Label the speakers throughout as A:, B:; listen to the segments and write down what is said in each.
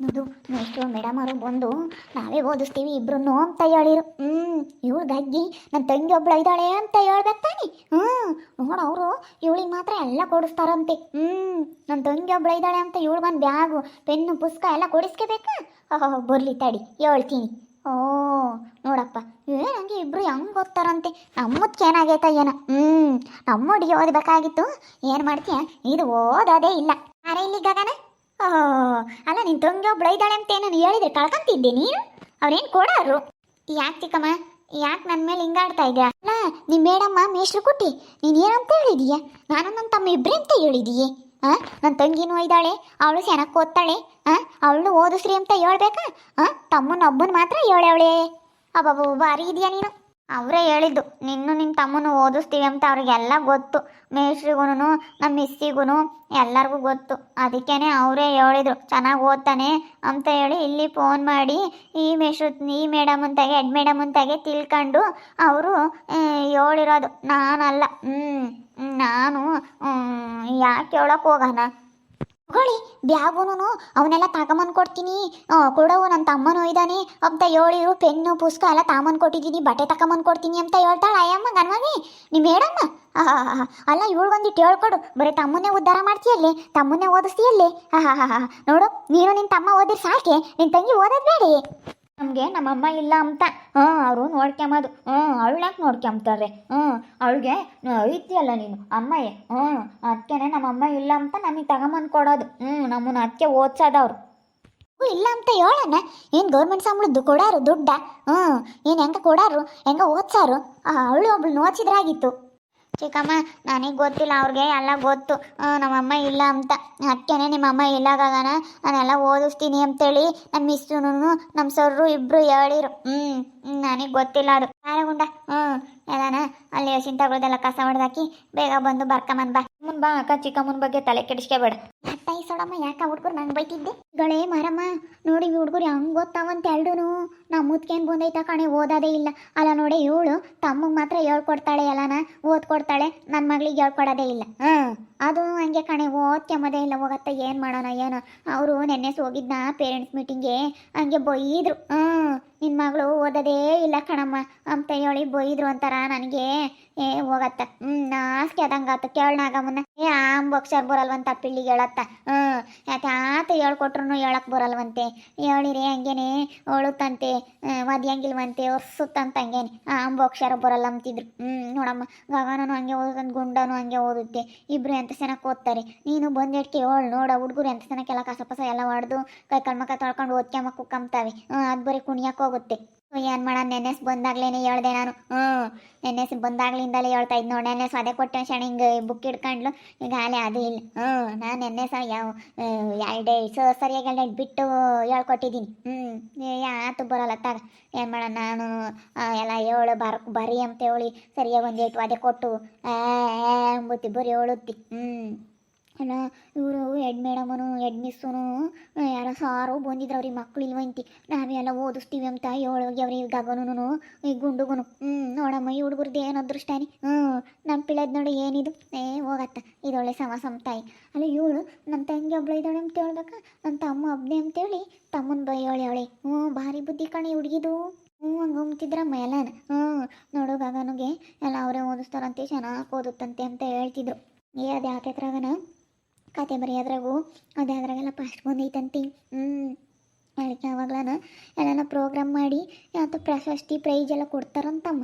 A: ನೋಡು next madam ಅವರು ಬಂದು ನಾವೇ ಓದಿಸ್ತೀವಿ ಇಬ್ರು ಅಂತ ಹೇಳಿರು. ಹ್ಞೂ ಇವಳು ಗಗ್ಗಿ ನನ್ನ ತಂಗಿ ಒಬ್ಳು ಇದ್ದಾಳೆ ಅಂತ ಹೇಳ್ಬೇಕು ತಾನೆ. ಹ್ಞೂ ನೋಡು ಅವರು, ಇವಳಿಗೆ ಮಾತ್ರ ಎಲ್ಲ ಕೊಡಿಸ್ತಾರಂತೆ. ಹ್ಞೂ ನನ್ನ ತಂಗಿ ಒಬ್ಳು ಇದ್ದಾಳೆ ಅಂತ ಇವಳು ಬಂದು ಬ್ಯಾಗು, ಪೆನ್ನು, ಪುಸ್ತಕ ಎಲ್ಲ ಕೊಡಿಸ್ಕೋಬೇಕಾ? ಓಹೋ ಬರಲಿ ತಡಿ, ಹೇಳ್ತೀನಿ. ಓ, ನೋಡಪ್ಪ ಏ ನಂಗೆ ಇಬ್ರು ಹೆಂಗೆ ಓದ್ತಾರಂತೆ ನಮ್ಮದು ಏನಾಗೈತ ಏನ. ಹ್ಞೂ ನಮ್ಮ ಹುಡುಗಿ ಓದಬೇಕಾಗಿತ್ತು. ಏನು ಮಾಡ್ತೀಯ? ಇದು ಓದೋದೇ ಇಲ್ಲ. ಅರೆ ಇಲ್ಲಿ ಗಗನ? ಓ, ಅಲ್ಲ, ನಿನ್ ತಂಗಿ ಒಬ್ಳು ಇದ್ದಾಳೆ ಅಂತ ಏನನ್ನು ಹೇಳಿದ್ರೆ ಕಳ್ಕೊಂತಿದ್ದೆ ನೀನು? ಅವ್ರೇನು ಕೊಡೋರು? ಯಾಕೆ ಚಿಕ್ಕಮ್ಮ, ಯಾಕೆ ನನ್ನ ಮೇಲೆ ಹಿಂಗಾಡ್ತಾ ಇದ್ಯಾ? ಅಲ್ಲ ನಿಮ್ಮ ಮೇಡಮ್ಮ ಮೇಷ್ರು ಕೊಟ್ಟಿ, ನೀನು ಏನಂತ ಹೇಳಿದೀಯ? ನಾನು ನನ್ನ ತಮ್ಮ ಇಬ್ರೇ ಅಂತ ಹೇಳಿದೀಯೆ, ಆ? ನನ್ನ ತಂಗಿನೂ ಇದ್ದಾಳೆ, ಅವಳು ಚೆನ್ನಾಗಿ ಓದ್ತಾಳೆ, ಆ? ಅವಳು ಓದಿಸ್ರಿ ಅಂತ ಹೇಳ್ಬೇಕಾ? ಆ? ತಮ್ಮನ ಒಬ್ಬನ ಮಾತ್ರ ಹೇಳವಳೆ ಅಬ್ಬಬ್ಬ ಬಾರಿ ಇದೆಯಾ ನೀನು? ಅವರೇ ಹೇಳಿದ್ದು, ನಿನ್ನ ನಿನ್ನ ತಮ್ಮನು ಓದಿಸ್ತೀವಿ ಅಂತ ಅವ್ರಿಗೆಲ್ಲ ಗೊತ್ತು. ಮೇಷ್ರಿಗೂ ನಮ್ಮ ಮಿಸ್ಸಿಗೂ ಎಲ್ಲರಿಗೂ ಗೊತ್ತು. ಅದಕ್ಕೇ ಅವರೇ ಹೇಳಿದ್ರು, ಚೆನ್ನಾಗಿ ಓದ್ತಾನೆ ಅಂತ ಹೇಳಿ ಇಲ್ಲಿ ಫೋನ್ ಮಾಡಿ ಈ ಮೇಷ್ರು ಈ ಮೇಡಮ್ ಅಂತಾಗೆ ಹೆಡ್ ಮೇಡಮ್ ಅಂತಾಗೆ ತಿಳ್ಕೊಂಡು ಅವರು ಹೇಳಿರೋದು, ನಾನಲ್ಲ. ಹ್ಞೂ ನಾನು ಯಾಕೆ ಹೇಳಕ್ಕೆ ಹೋಗೋಣ? ತಗೊಳ್ಳಿ, ಬ್ಯಾಗುನು ಅವನ್ನೆಲ್ಲ ತಗೊಂಬಂದು ಕೊಡ್ತೀನಿ. ಕೊಡವು ನನ್ನ ತಮ್ಮನೂ ಇದ್ದಾನೆ ಅಂತ ಹೇಳಿರು, ಪೆನ್ನು, ಪುಸ್ತಕ ಎಲ್ಲ ತಾಮನ್ ಕೊಟ್ಟಿದ್ದೀನಿ. ಬಟ್ಟೆ ತಗೊಂಬಂದು ಕೊಡ್ತೀನಿ ಅಂತ ಹೇಳ್ತಾಳೆ ಅಯ್ಯಮ್ಮ ಗನ್ವಾಗಿ ನಿಮ್ಮ ಹೇಳಮ್ಮ. ಅಲ್ಲ ಬಂದಿಟ್ಟು ಹೇಳ್ಕೊಡು. ಬರೀ ತಮ್ಮನ್ನೇ ಉದ್ಧಾರ ಮಾಡ್ತೀಯಲ್ಲೇ? ತಮ್ಮನ್ನೇ ಓದಿಸ್ತೀಯಲ್ಲೇ? ಹಾಂ ನೋಡು, ನೀನು ನಿನ್ನ ತಮ್ಮ ಓದಿರ್ ಸಾಕೆ ನಿನ್ನ ತಂಗಿ ಓದೋದು ಬೇಡಿ? ನಮಗೆ ನಮ್ಮಮ್ಮ ಇಲ್ಲ ಅಂತ. ಹಾಂ, ಅವರು ನೋಡ್ಕೊಂಬೋದು ಹ್ಞೂ ಅವಳಾಕೆ ನೋಡ್ಕೊಂಬ್ತಾರೆ ಹ್ಞೂ ಅವಳಿಗೆ ಐತಿಯಲ್ಲ ನೀನು, ಅಮ್ಮಯ್ಯ. ಹ್ಞೂ ನಮ್ಮ ನಮ್ಮಮ್ಮ ಇಲ್ಲ ಅಂತ ನಮಗೆ ತಗೊಂಬಂದು ಕೊಡೋದು. ಹ್ಞೂ ನಮ್ಮನ್ನ ಅದಕ್ಕೆ ಓದ್ಸೋದವ್ರು. ಇಲ್ಲ ಅಂತ ಹೇಳಣ್ಣ. ಏನು ಗೌರ್ಮೆಂಟ್ ಸಂಬಳದ್ದು ಕೊಡಾರು ದುಡ್ಡ? ಹ್ಞೂ ಏನು ಹೆಂಗೆ ಕೊಡಾರು? ಹೆಂಗೆ ಓದ್ಸಾರು? ಅವಳು ಒಬ್ಳು ಓದಿಸಿದ್ರಾಗಿತ್ತು ಚಿಕ್ಕಮ್ಮ, ನನಗೆ ಗೊತ್ತಿಲ್ಲ, ಅವ್ರಿಗೆ ಎಲ್ಲ ಗೊತ್ತು. ನಮ್ಮ ನಮ್ಮಮ್ಮ ಇಲ್ಲ ಅಂತ. ಅದಕ್ಕೇನೆ ನಿಮ್ಮಮ್ಮ ಇಲ್ಲಾಗನ ನಾನೆಲ್ಲ ಓದಿಸ್ತೀನಿ ಅಂತೇಳಿ ನಮ್ಮ ಮಿಸ್ಸುನು ನಮ್ಮ ಸರ್ರು ಇಬ್ಬರು ಹೇಳಿರು. ಹ್ಞೂ ನನಗೆ ಗೊತ್ತಿಲ್ಲ ಅದು. ಗುಂಡ? ಹ್ಞೂ ಎಲ್ಲಾನ ಅಲ್ಲಿ ತಗೊಳ್ದೆಲ್ಲ ಕಸ ಹೊಡೆದಾಕಿ ಬೇಗ ಬಂದು ಬರ್ಕಮ್ಮನ್ ಬಾ. ಮುನ್ ಬಾ ಅಕ್ಕ, ಚಿಕ್ಕಮ್ಮನ ಬಗ್ಗೆ ತಲೆ ಕೆಡಿಸ್ಕೋಬೇಡ. ಅತ್ತಾಯಿ ಸೊಡಮ್ಮ ಯಾಕ ಹುಡ್ಗರು ನಂಗೆ ಬೈತಿದ್ದೆ? ಗಳೇ ಮರಮ್ಮ, ನೋಡಿ ಹುಡುಗರು ಹೆಂಗ್ ಗೊತ್ತಾವಂತ ಎಲ್ಡೂನು ನಾ ಮುತ್ಕೇನ್ ಬಂದೈತ ಕಣೆ, ಓದೋದೇ ಇಲ್ಲ. ಅಲ್ಲ ನೋಡಿ, ಇವಳು ತಮ್ಮಗೆ ಮಾತ್ರ ಹೇಳ್ಕೊಡ್ತಾಳೆ ಅಲ್ಲನ, ಓದ್ಕೊಡ್ತಾಳೆ ನನ್ನ ಮಗಳಿಗೆ ಹೇಳ್ಕೊಡೋದೇ ಇಲ್ಲ. ಹಾಂ, ಅದು ಹಂಗೆ ಕಣೆ ಓದ್ಕೊಂಬೋದೇ ಇಲ್ಲ ಹೋಗತ್ತ, ಏನು ಮಾಡೋಣ, ಏನೋ. ಅವರು ನೆನ್ನೆ ಹೋಗಿದ್ನ ಪೇರೆಂಟ್ಸ್ ಮೀಟಿಂಗ್ಗೆ ಹಂಗೆ ಬೈದ್ರು. ಹ್ಞೂ ನಿನ್ನ ಮಗಳು ಓದೋದೇ ಇಲ್ಲ ಕಣಮ್ಮ, ಅಂತ ಹೇಳಿ ಬೈದ್ರು ಅಂತಾರ ನನಗೆ. ಏ, ಹೋಗತ್ತ. ಹ್ಞೂ ನಾಸ್ಕೆ ಕೇಳನಾಗ ಮುನ್ನ ಏ ಬಕ್ಷರ್ ಬರಲ್ವಂತ ಪಿಳ್ಳಿಗೆ ಹೇಳತ್ತ. ಹ್ಞೂ ಯಾಕೆ ಆತ ಹೇಳ್ಕೊಟ್ರು ಹೇಳಕ್ ಬರಲ್ವಂತೆ. ಹೇಳಿರಿ ಹಂಗೇನೆ ಒಳುತ್ತಂತೆ ಮದ್ಯಂಗಿಲ್ವಂತೆ ಒರ್ಸುತ್ತಂತ ಹಂಗೇನೆ ಅಂಬೋಕ್ಷರ ಬರಲ್ಲ ಅಂತಿದ್ರು ಹ್ಞೂ ನೋಡಮ್ಮ, ಗಗನನು ಹಂಗೆ ಓದುತ್ತಂತ, ಗುಂಡನು ಹಂಗೆ ಓದುತ್ತೆ. ಇಬ್ರು ಎಂತ ಚೆನ್ನಾಗಿ ಓದ್ತಾರೆ? ನೀನು ಬಂದಿಟ್ಕೆ ಹೇಳು, ನೋಡ ಹುಡುಗರು ಎಂತ ಚೆನ್ನಾಗೆಲ್ಲ ಕಸ ಪಸ ಎಲ್ಲ ಹೊಡೆದು ಕೈ ಕಣ್ಮಕ ತೊಳ್ಕೊಂಡು ಓದ್ಕೊಂಬ ಕುಕ್ಕಂಬ್ತಾವೆ ಅದು ಬರೀ ಕುಣಿಯಕ್ಕೆ ಹೋಗುತ್ತೆ. ಏನು ಮಾಡ ನೆನೆಸ್ ಬಂದಾಗ್ಲೇನೆ ಹೇಳ್ದೆ ನಾನು. ಹ್ಮ್ ನೆನೆಸ್ ಬಂದಾಗ್ಲಿಂದಲೇ ಹೇಳ್ತಾ ಇದ್ ನೋಡಿ ನೆನೆಸ್ ಅದೇ ಕೊಟ್ಟೆ ಶಣ ಹಿಂಗೆ ಬುಕ್ ಹಿಡ್ಕೊಂಡ್ಲು ಈಗ ಹಾಲೆ ಅದು ಇಲ್ಲ. ಹ್ಞೂ ನಾನು ನೆನ್ನೆ ಸಹ ಯಾವ ಡೇ ಸೊ, ಸರಿಯಾಗಿ ಎರಡು ಬಿಟ್ಟು ಹೇಳ್ಕೊಟ್ಟಿದ್ದೀನಿ ಹ್ಞೂ ಆತು ಬರಲ್ಲ ತಾಗ. ಏನು ಮಾಡೋಣ ನಾನು ಎಲ್ಲ ಹೇಳು ಬರ್, ಬರಿ ಅಂತ ಹೇಳಿ ಸರಿಯಾಗಿ ಒಂದು ಏಟು ಅದೇ ಕೊಟ್ಟು ಅಂಬುತ್ತಿ ಬರೀ ಹೇಳುತ್ತಿ. ಹ್ಞೂ ಅಲ್ಲ ಇವರು ಹೆಡ್ ಮೇಡಮನು ಹೆಡ್ ಮಿಸ್ಸುನು ಯಾರೋ ಸಾರು ಬಂದಿದ್ರು ಅವ್ರಿಗೆ ಮಕ್ಳು ಇಲ್ವಂತಿ ನಾವೇ ಎಲ್ಲ ಓದಿಸ್ತೀವಿ ಅಂತ ಹೇಳೋಗಿ ಅವ್ರಿಗೆ ಗಗನೂನು ಈ ಗುಂಡುಗುನು. ಹ್ಞೂ ನೋಡಮ್ಮ, ಈ ಹುಡುಗರ್ದು ಏನು ಅದೃಷ್ಟಾನಿ? ಹ್ಞೂ ನಮ್ಮ ಪಿಳ್ಳದ ನೋಡಿ ಏನಿದು? ಏ, ಹೋಗತ್ತ, ಇದೊಳ್ಳೆ ಸಮ ತಾಯಿ ಅಲ್ಲ, ಇವಳು ನನ್ನ ತಂಗಿ ಒಬ್ಳು ಇದ್ದಾಳೆ ಅಂತ ಹೇಳ್ಬೇಕ? ನನ್ನ ತಮ್ಮ ಒಬ್ಬನೇ ಅಂತೇಳಿ ತಮ್ಮನ ಬೈ ಹೇಳಿ ಅವಳೆ. ಹ್ಞೂ, ಭಾರಿ ಬುದ್ಧಿ ಕಣೆ ಹುಡುಗಿದು. ಹ್ಞೂ, ಹಂಗೆ ಉಮ್ತಿದ್ರಮ್ಮ ಎಲ್ಲಾನ ಹ್ಞೂ, ನೋಡು ಗಗನಿಗೆ, ಎಲ್ಲ ಅವರೇ ಓದಿಸ್ತಾರಂತೆ, ಚೆನ್ನಾಗಿ ಓದುತ್ತಂತೆ ಅಂತ ಹೇಳ್ತಿದ್ರು. ಏ, ಅದು ಯಾಕೆತ್ರಾಗನ ಕತೆ ಬರೆಯೋದ್ರಾಗು ಅದು ಅದ್ರಾಗೆಲ್ಲ ಫಸ್ಟ್ ಬಂದೈತಂತೆ ಹ್ಞೂ ಅದಕ್ಕೆ ಯಾವಾಗ್ಲಾನ ಎಲ್ಲ ಪ್ರೋಗ್ರಾಮ್ ಮಾಡಿ ಯಾವತ್ತು ಪ್ರಶಸ್ತಿ ಪ್ರೈಜ್ ಎಲ್ಲ ಕೊಡ್ತಾರಂತಮ್ಮ.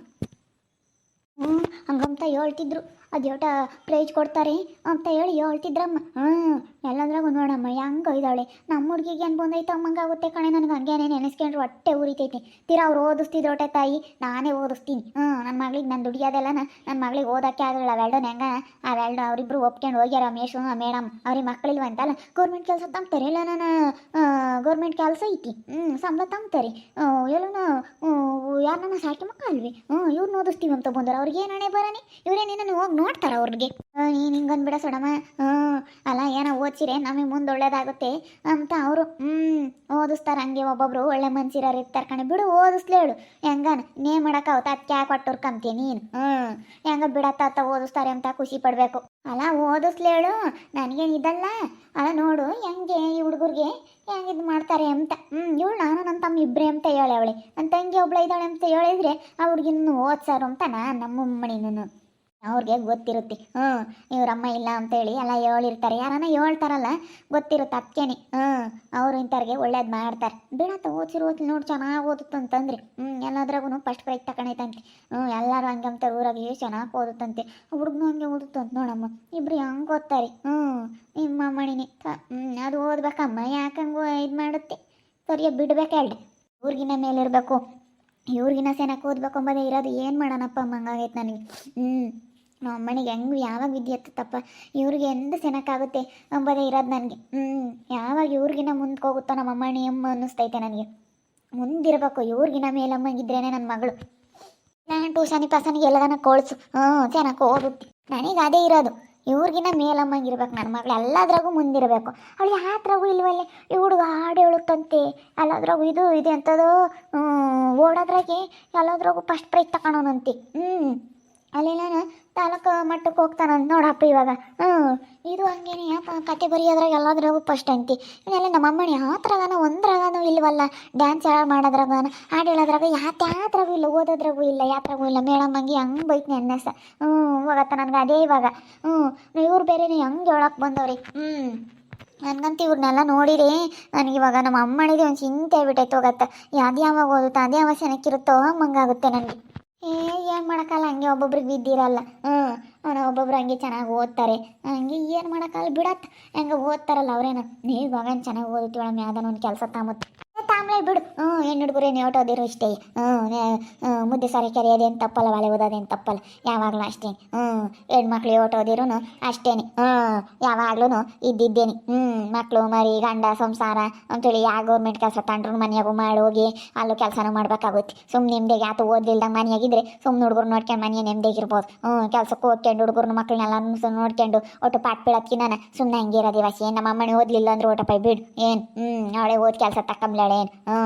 A: ಹ್ಞೂ ಹಂಗಂತ ಹೇಳ್ತಿದ್ರು. ಅದು ಯೋಟ ಪ್ರೈಜ್ ಕೊಡ್ತಾರೆ. ಅಂತ ಹೇಳಿ ಹೇಳ್ತಿದ್ರಮ್ಮ. ಹ್ಞೂ ಎಲ್ಲದ್ರಾಗೂ ನೋಡಮ್ಮ, ಹೆಂಗೆ ಇದ್ದಾಳೆ. ನಮ್ಮ ಹುಡುಗಿಗೆ ಏನು ಬಂದೈತೆ ಅಮ್ಮಂಗಾಗುತ್ತೆ ಕಣೆ, ನನಗೆ ಹಂಗೇನೆ ನೆನೆಸ್ಕೊಂಡ್ರು ಹೊಟ್ಟೆ ಉರಿತೈತೆ. ತೀರಾ ಅವ್ರು ಓದಿಸ್ತಿದ್ರು ಹೊಟ್ಟೆ ತಾಯಿ, ನಾನೇ ಓದಿಸ್ತೀನಿ. ಹ್ಞೂ ನನ್ನ ಮಗಳಿಗೆ ನನ್ನ ದುಡಿಯೋದೆಲ್ಲ ನನ್ನ ಮಗಳಿಗೆ ಓದೋಕ್ಕೆ ಆಗಲ್ಲ ಅವೆಲ್ಡನ್ ಹೆಂಗ? ಅವೆಲ್ಡು ಅವರಿಬ್ರು ಒಪ್ಕೊಂಡು ಹೋಗ್ಯಾರ ಮೇಷು ಮೇಡಮ್ ಅವ್ರಿಗೆ ಮಕ್ಕಳಿಲ್ವ ಅಂತಲ್ಲ ಗೌರ್ಮೆಂಟ್ ಕೆಲಸ ತಂಬ್ತಾರೆ ಇಲ್ಲ ನಾನು? ಗೌರ್ಮೆಂಟ್ ಕೆಲಸ ಐತಿ. ಹ್ಞೂ ಸಂಬಳ ತಂಬ್ತಾರೆ. ಎಲ್ಲನ ಯಾರನ್ನ ಸಾಕಿ ಮಕ್ಕಳು ಅಲ್ವಿ ಹ್ಞೂ ಇವ್ರನ್ನ ಓದಿಸ್ತೀವಿ ಅಂತ ಬಂದರು ಅವ್ರಿಗೆ ಏನು ಹಣೆ ಬರನಿ? ಇವರೇ ನಿನ್ನನ್ನು ಹೋಗಿ ನೋಡ್ತಾರ ಅವ್ರಿಗೆ? ನೀನು ಹಿಂಗಂದ್ಬಿಡ ಸೊಡಮ್ಮ ಹ್ಞೂ ಅಲ್ಲ, ಏನೋ ಓದ್ಸಿರೆ? ನಮಗೆ ಮುಂದೆ ಒಳ್ಳೇದಾಗುತ್ತೆ ಅಂತ ಅವರು. ಹ್ಞೂ ಓದಿಸ್ತಾರೆ ಹಂಗೆ ಒಬ್ಬೊಬ್ರು. ಒಳ್ಳೆ ಮನ್ಸಿರೋರು ಇರ್ತಾರೆ ಕಣೆ. ಬಿಡು, ಓದಿಸ್ಲೇ ಹೇಳು. ಹೆಂಗನ ನೇ ಮಾಡಕ್ಕಾವತ್ತ ಅದಕ್ಕೆ ಯಾಕೆ ಕೊಟ್ಟೋರ್ ಕಂತೀಯ ನೀನು? ಹ್ಞೂ ಹೆಂಗ ಬಿಡತ್ತ ಓದಿಸ್ತಾರೆ ಅಂತ ಖುಷಿ ಪಡಬೇಕು. ಅಲ್ಲ ಓದಿಸ್ಲೇಳು ನನಗೇನು ಇದಲ್ಲ. ಅಲ್ಲ, ನೋಡು, ಹೆಂಗೆ ಈ ಹುಡುಗರಿಗೆ ಹೆಂಗೆ ಇದು ಮಾಡ್ತಾರೆ ಅಂತ. ಹ್ಞೂ ಇವಳು ನಾನು ನನ್ನ ತಮ್ಮ ಇಬ್ಬರೇ ಅಂತ ಹೇಳಿ ಅವಳೆ ನನ್ನ ತಂಗಿ ಒಬ್ಳ ಇದ್ದಾಳೆ ಅಂತ ಹೇಳಿದ್ರೆ ಆ ಓದ್ಸಾರು ಅಂತ ನಾನು ನಮ್ಮ ಮಣಿನೂ ಅವ್ರಿಗೆ ಗೊತ್ತಿರುತ್ತೆ. ಹ್ಞೂ ಇವ್ರಮ್ಮ ಇಲ್ಲ ಅಂತೇಳಿ ಎಲ್ಲ ಹೇಳಿರ್ತಾರೆ ಯಾರನ್ನ ಹೇಳ್ತಾರಲ್ಲ, ಗೊತ್ತಿರುತ್ತೆ ಅದಕ್ಕೇನೆ ಹ್ಞೂ, ಅವರು ಇಂಥವ್ರಿಗೆ ಒಳ್ಳೇದು ಮಾಡ್ತಾರೆ. ಬಿಡತ್ತ ಓದ್ಸಿರು ಓದ್ಲಿ ನೋಡಿ ಚೆನ್ನಾಗಿ ಓದುತ್ತಂತಂದ್ರಿ ಹ್ಞೂ ಎಲ್ಲದ್ರಾಗೂ ಫಸ್ಟ್ ಪ್ರೈಸ್ ತಗೊಂಡೈತಂತೆ ಹ್ಞೂ, ಎಲ್ಲರೂ ಹಂಗೆ ಅಂತಾರೆ ಊರಾಗೆ ಚೆನ್ನಾಗಿ ಓದುತ್ತಂತೆ. ಹುಡುಗನು ಹಂಗೆ ಓದುತ್ತಂತ ನೋಡಮ್ಮ. ಇಬ್ರು ಹೆಂಗೆ ಓದ್ತಾರೆ? ಹ್ಞೂ, ನಿಮ್ಮ ಮಣಿನಿ ಹ್ಞೂ, ಅದು ಓದ್ಬೇಕಮ್ಮ. ಯಾಕಂಗೆ ಇದು ಮಾಡುತ್ತೆ? ಸರಿಯಾಗಿ ಬಿಡ್ಬೇಕಲ್ರಿ ಹೇಳ್ರಿ. ಮೇಲೆ ಇರಬೇಕು. ಇವ್ರಿಗಿನ ಸೆನಕ್ಕೆ ಓದ್ಬೇಕು ಅಂಬೋದೇ ಇರೋದು ಏನು ಮಾಡೋಣಪ್ಪ, ಹಂಗಾಗೈತೆ ನನಗೆ. ಹ್ಞೂ. ನಮ್ಮ ಅಮ್ಮನಿಗೆ ಹೆಂಗೆ ಯಾವಾಗ ವಿದ್ಯೆ ಹತ್ತಪ್ಪ ಇವ್ರಿಗೆ ಎಂದ ಸೆನಕ್ಕಾಗುತ್ತೆ ಅಂಬೋದೇ ಇರೋದು ನನಗೆ. ಹ್ಞೂ ಯಾವಾಗ ಇವ್ರಿಗಿನ ಮುಂದಕ್ಕೆ ಹೋಗುತ್ತೋ ನಮ್ಮ ಅಮ್ಮಣಿ, ಅಮ್ಮ ಅನ್ನಿಸ್ತೈತೆ ನನಗೆ. ಮುಂದಿರಬೇಕು ಇವ್ರಿಗಿನ ಮೇಲಮ್ಮಂಗಿದ್ರೇನೆ ನನ್ನ ಮಗಳು. ನಾನು ಟ್ಯೂಷನಿಗೆ, ಪಾಸನಿಗೆ ಎಲ್ಲದನ್ನ ಕಳ್ಸು. ಹ್ಞೂ ಚೆನ್ನಾಗಿ ಹೋಗುತ್ತೆ ನನಗೆ ಅದೇ ಇರೋದು. ಇವ್ರಿಗಿನ ಮೇಲಮ್ಮಂಗಿರ್ಬೇಕು ನನ್ನ ಮಗಳು. ಎಲ್ಲದ್ರಾಗೂ ಮುಂದಿರಬೇಕು. ಅವಳು ಯಾತ್ರಾಗೂ ಇಲ್ವಲ್ಲೇ? ಈ ಹುಡುಗ ಹಾಡು ಹೇಳುತ್ತಂತೆ. ಎಲ್ಲದ್ರಾಗೂ ಇದು, ಇದೆ ಅಂತದೋ ಓಡೋದ್ರಾಗೆ ಎಲ್ಲದ್ರಾಗೂ ಫಸ್ಟ್ ಪ್ರೈಸ್ ತಗೊಳೋನಂತೆ. ಹ್ಞೂ ಅಲ್ಲಿ ನಾನು ತಾಲೂಕು ಮಟ್ಟಕ್ಕೆ ಹೋಗ್ತಾನಂತ ನೋಡಪ್ಪ ಇವಾಗ. ಹ್ಞೂ, ಇದು ಹಂಗೇನೆ ಕತೆ ಬರೆಯೋದ್ರಾಗ ಎಲ್ಲದ್ರಾಗೂ ಫಸ್ಟ್ ಅಂತಿ. ಇನ್ನೆಲ್ಲ ನಮ್ಮ ಅಮ್ಮನಿ ಆ ಥರಗಾನ ಒಂದ್ರಾಗನೂ ಇಲ್ವಲ್ಲ ಡ್ಯಾನ್ಸ್ ಮಾಡೋದ್ರಾಗನ, ಹಾಡು ಹೇಳೋದ್ರಾಗ ಯಾತ ಯಾತ್ರಾಗೂ ಇಲ್ಲ, ಓದೋದ್ರಾಗೂ ಇಲ್ಲ, ಯಾತ್ರಾಗೂ ಇಲ್ಲ ಮೇಡಮ್ ಹಂಗೆ ಬೈತ್ನಿ ಅನ್ನಸ. ಹ್ಞೂ, ಹೋಗತ್ತ ನನಗೆ ಅದೇ ಇವಾಗ. ಹ್ಞೂ ಇವ್ರು ಬೇರೆನೇ ಹಂಗೆ ಹೇಳಕ್ಕೆ ಬಂದವ್ರಿ. ಹ್ಞೂ, ನನಗಂತೂ ಇವ್ರನ್ನೆಲ್ಲ ನೋಡಿರಿ, ನನಗೆ ಇವಾಗ ನಮ್ಮ ಅಮ್ಮನಿಗೆ ಒಂದು ಚಿಂತೆ ಆಗ್ಬಿಟ್ಟೈತೆ ಹೋಗತ್ತೆ. ಯಾವ್ದು ಯಾವಾಗ ಓದುತ್ತಾ, ಅದೇ ಯಾವ ಸೆನಕ್ಕಿರುತ್ತೋ ಹಂಗಾಗುತ್ತೆ ನನಗೆ. ಏ, ಏನು ಮಾಡೋಕ್ಕಲ್ಲ ಹಂಗೆ ಒಬ್ಬೊಬ್ರಿಗೆ ಬಿದ್ದಿರಲ್ಲ ಹ್ಞೂ ಅವನ ಒಬ್ಬೊಬ್ರು ಹಂಗೆ ಚೆನ್ನಾಗಿ ಓದ್ತಾರೆ. ಹಂಗೆ ಏನು ಮಾಡೋಕ್ಕಲ್ಲ ಬಿಡತ್ತೆ ಹೆಂಗೆ ಓದ್ತಾರಲ್ಲ ಅವ್ರೇನು. ನೀವು ಇವಾಗ ಚೆನ್ನಾಗಿ ಓದಿತ್ತು ಮೇಡಮ್ ಯಾವ್ದಾನ ಒಂದು ಕೆಲಸ ತಾಮತ್ತು ತಾಮ್ಲೆ ಬಿಡು ಹ್ಞೂ ಹೆಣ್ಣು ಹುಡುಗರೇನು ನೇಟೋದಿರೋ ಇಷ್ಟೇ. ಹ್ಞೂ ಮುದ್ದೆ ಸಾರಿ ಕರೆಯೋದೇನು ತಪ್ಪಲ್ಲ, ಒಲೆ ಓದೋದೇನು ತಪ್ಪಲ್ಲ. ಯಾವಾಗಲೂ ಅಷ್ಟೇ ಹ್ಞೂ, ಹೆಣ್ಮಕ್ಳು ಓಟೋದಿರೂ ಅಷ್ಟೇನೆ. ಹ್ಞೂ ಯಾವಾಗ್ಲೂ ಇದ್ದಿದ್ದೇನೆ. ಹ್ಞೂ ಮಕ್ಕಳು ಮರಿ, ಗಂಡ, ಸಂಸಾರ ಅಂತೇಳಿ ಯಾವ ಗೌರ್ಮೆಂಟ್ ಕೆಲಸ ತಂಡ್ರು ಮನೆಯಾಗೂ ಹೋಗಿ ಅಲ್ಲೂ ಕೆಲಸನೂ ಮಾಡ್ಬೇಕಾಗುತ್ತೆ. ಸುಮ್ಮನೆ ನಿಮ್ದೇಗೆ ಆತು ಓದಿಲ್ದಂಗೆ ಮನೆಯಾಗಿದ್ದರೆ ಸುಮ್ಮನೆ ಹುಡುಗರು ನೋಡ್ಕೊಂಡು ಮನೆ ನೆಮ್ಮದಿಗಿರ್ಬೋದು ಹ್ಞೂ ಕೆಲಸಕ್ಕೆ ಹೋಗ್ಕೊಂಡು ಹುಡುಗರು ಮಕ್ಕಳನ್ನೆಲ್ಲ ನೋಡ್ಕೊಂಡು ಒಟ್ಟು ಪಾಠ ಬೀಳತ್ಕಿ ನಾನು ಸುಮ್ಮನೆ ಹಂಗೆ ಇರೋ ದಿವಸ ಏನು ನಮ್ಮ ಅಮ್ಮನೇ ಓದಲಿಲ್ಲ ಅಂದ್ರೆ ಓಟಪ್ಪ ಬಿಡು. ಏನು, ಹ್ಞೂ ಅವಳೆ ಓದಿ ಕೆಲಸ ತಕ್ಕಂಬ್ಲಾಳೆ ಏನು ಹ್ಞೂ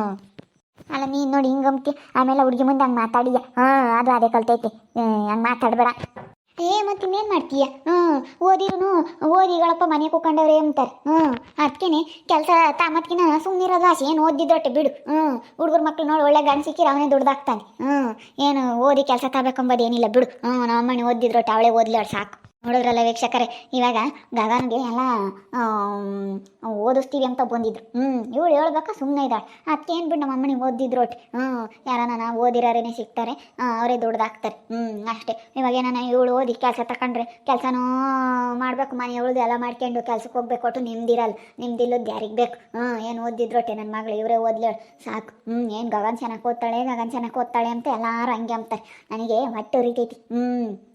A: ಅಲ್ಲ, ನೀನು ನೋಡಿ ಹಿಂಗಂತಿ ಆಮೇಲೆ ಹುಡುಗಿ ಮುಂದೆ ಹಂಗೆ ಮಾತಾಡಿಯ ಹಾಂ, ಅದು ಅದೇ ಕಲ್ತೈತಿ. ಹಂಗೆ ಮಾತಾಡಬೇಡ. ಏ, ಮತ್ತೆ ಇನ್ನೇನು ಮಾಡ್ತೀಯ? ಹ್ಞೂ ಓದಿರು ಓದಿಗಳಪ್ಪ ಮನೆ ಕೂಕೊಂಡವ್ರೆ ಅಂತಾರೆ. ಹ್ಞೂ ಅದಕ್ಕೇನೆ ಕೆಲಸ ತಾಮತ್ಕಿನ ಸುಮ್ಮನಿರೋದು ಆಸೆ. ಏನು ಓದಿದ್ದೊಟ್ಟೆ ಬಿಡು. ಹ್ಞೂ ಹುಡುಗರು ಮಕ್ಳು ನೋಡಿ ಒಳ್ಳೆ ಗಂಡು ಸಿಕ್ಕಿರ ಅವನೇ ದುಡ್ದಾಕ್ತಾನೆ. ಹ್ಞೂ ಏನು ಓದಿ ಕೆಲಸ ಏನಿಲ್ಲ ಬಿಡು. ಹ್ಞೂ ನಮ್ಮ ಮನೆ ಓದಿದ್ರೊಟ್ಟೆ ಅವಳೇ ಓದ್ಲಿ ಅವ್ಳು ಸಾಕು. ನೋಡಿದ್ರಲ್ಲ ವೀಕ್ಷಕರೇ, ಇವಾಗ ಗಗನ್ಗೆ ಎಲ್ಲ ಓದಿಸ್ತೀವಿ ಅಂತ ಬಂದಿದ್ರು. ಹ್ಞೂ ಇವಳು ಹೇಳ್ಬೇಕಾ ಸುಮ್ಮನೆ ಇದ್ದಾಳೆ. ಅದಕ್ಕೇನು ಬಿಟ್ಟು ನಮ್ಮ ಅಮ್ಮನಿಗೆ ಓದಿದ್ರು ಒಟ್ಟು. ಹ್ಞೂ ಯಾರನ್ನ ಓದಿರೋರೇನೆ ಸಿಗ್ತಾರೆ. ಅವರೇ ದುಡ್ದಾಕ್ತಾರೆ ಹ್ಞೂ ಅಷ್ಟೇ. ಇವಾಗ ಏನಾನ ಇವಳು ಓದಿ ಕೆಲಸ ತಗೊಂಡ್ರೆ ಕೆಲಸನೂ ಮಾಡಬೇಕು. ಮನೆ ಉಳ್ದು ಎಲ್ಲ ಮಾಡ್ಕೊಂಡು ಕೆಲ್ಸಕ್ಕೆ ಹೋಗ್ಬೇಕು. ಒಟ್ಟು ನಿಮ್ದಿರಲ್ಲ. ನಿಮ್ದಿಲ್ಲದ್ದು ಯಾರಿಗೆ ಬೇಕು? ಹ್ಞೂ ಏನು ಓದಿದ್ರೊಟ್ಟೆ ನನ್ನ ಮಗಳು, ಇವರೇ ಓದ್ಲೇಳು ಸಾಕು. ಹ್ಞೂ ಏನು ಗಗನ್ ಚೆನ್ನಾಗಿ ಓದ್ತಾಳೆ, ಗಗನ್ ಚೆನ್ನಾಗಿ ಓದ್ತಾಳೆ ಅಂತ ಎಲ್ಲರೂ ಹಂಗೆ ಅಂತಾರೆ ನನಗೆ ಹೊಟ್ಟೆ ಉರಿತೈತಿ ಹ್ಞೂ